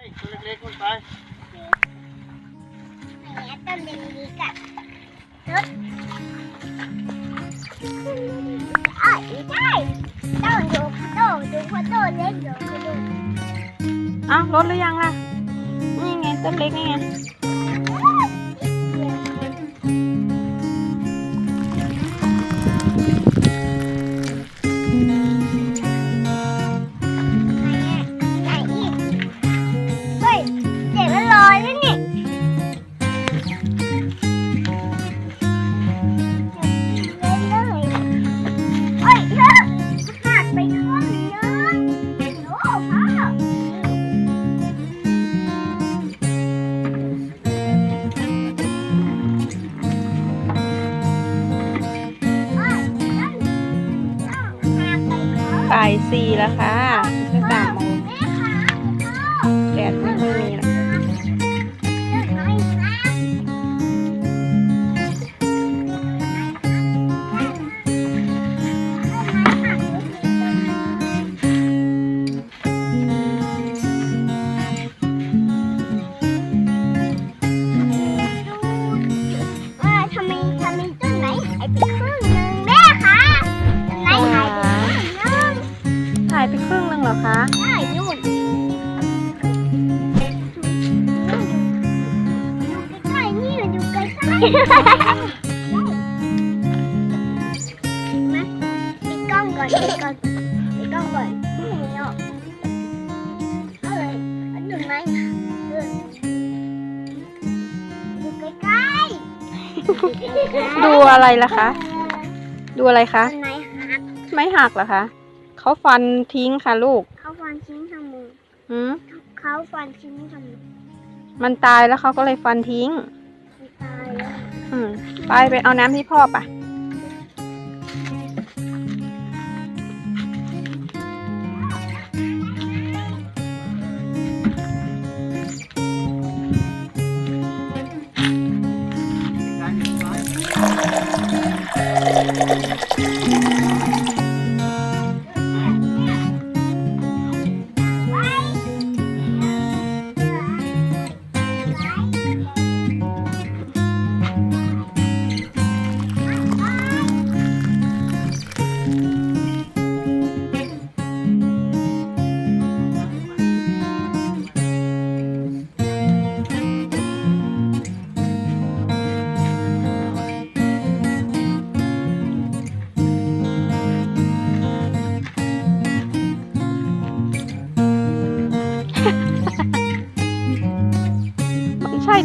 เล็กๆมันไปไหนต้นเล็กๆอะรถอ๋อไม่ใช่ต้องดูต้องดูต้นเล็กเดี๋ยก็ดูอ้าวรถหรือยังล่ะนี่ไงต้นเล็กนี่ไง บ่ายสี่แล้วค่ะจะสามโมงแดดไม่ค่อยมีแล้ว ได้ไหมปิดกล้องก่อนปิดกล้องปิดกล้องก่อนนี่เนาะเอาเลยเอาหนุนไหมเอออยู่ใกล้ๆดูอะไรล่ะคะ ดูอะไรคะต้นไม้หักไม่หักเหรอคะเขาฟันทิ้งค่ะลูกเขาฟันชิ้นทำมือหืมเขาฟันชิ้นทำมือ มันตายแล้วเขาก็เลยฟันทิ้งไม่ตายแล้ว อืมไปไปเอาน้ำที่พ่อปะ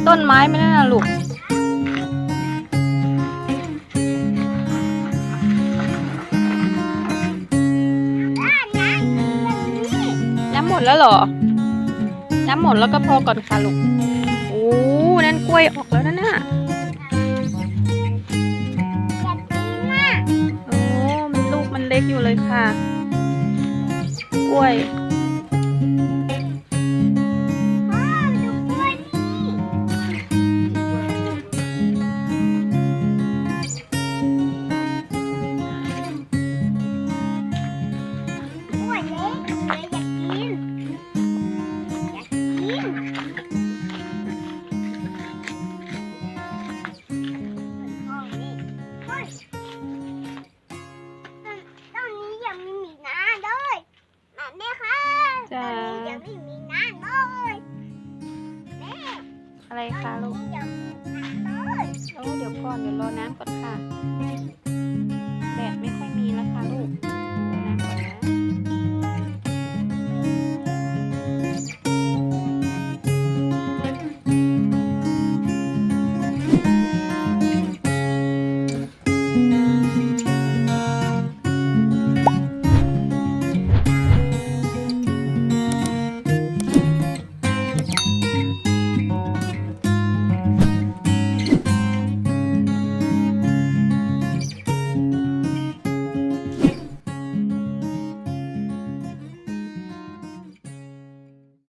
ต้นไม้ไมนั่นน่ะลูกด้านนั้นแบบนี้น้ำหมดแล้วเหรอ น้ำหมดแล้วก็พอก่อนค่ะลูก โอ้นั่นกล้วยออกแล้วนะน่ะแบบนี้มากโอ้มันลูกมันเล็กอยู่เลยค่ะ กล้วย คะลูกเลยโอ้เดี๋ยวก่อนเดี๋ยวรอน้ำก่อนค่ะ